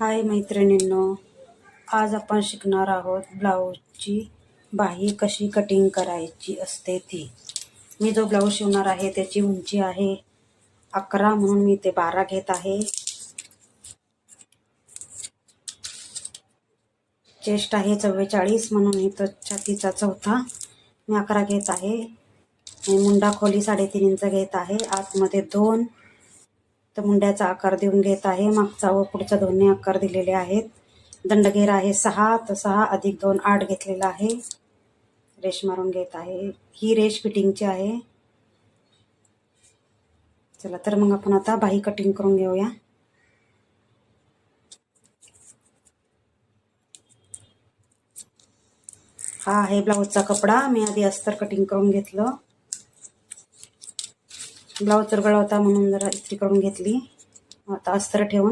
हाय मैत्रिणींनो आज आपण शिकणार आहोत ब्लाऊजची बाही कशी कटिंग करायची असते ती. मी जो ब्लाऊज शिवणार आहे त्याची उंची आहे अकरा म्हणून मी ते बारा घेत आहे. चेस्ट आहे चव्वेचाळीस म्हणून इथं छातीचा चौथा मी अकरा घेत आहे. मुंडा खोली साडेतीन इंच घेत आहे. आतमध्ये दोन तर मुंड्याचा आकार देऊन घेत आहे. मागचा व पुढचा दोन्ही आकार दिलेले आहेत. दंडघेर आहे सहा तर सहा अधिक दोन आठ घेतलेला आहे. रेश मारून घेत आहे. ही रेश फिटिंगची आहे. चला तर मग आपण आता बाही कटिंग करून घेऊया. हा आहे ब्लाऊजचा कपडा. मी आधी अस्तर कटिंग करून घेतलं. ब्लाऊज चुरगळा होता म्हणून जरा इस्त्री करून घेतली. आता अस्तर ठेवून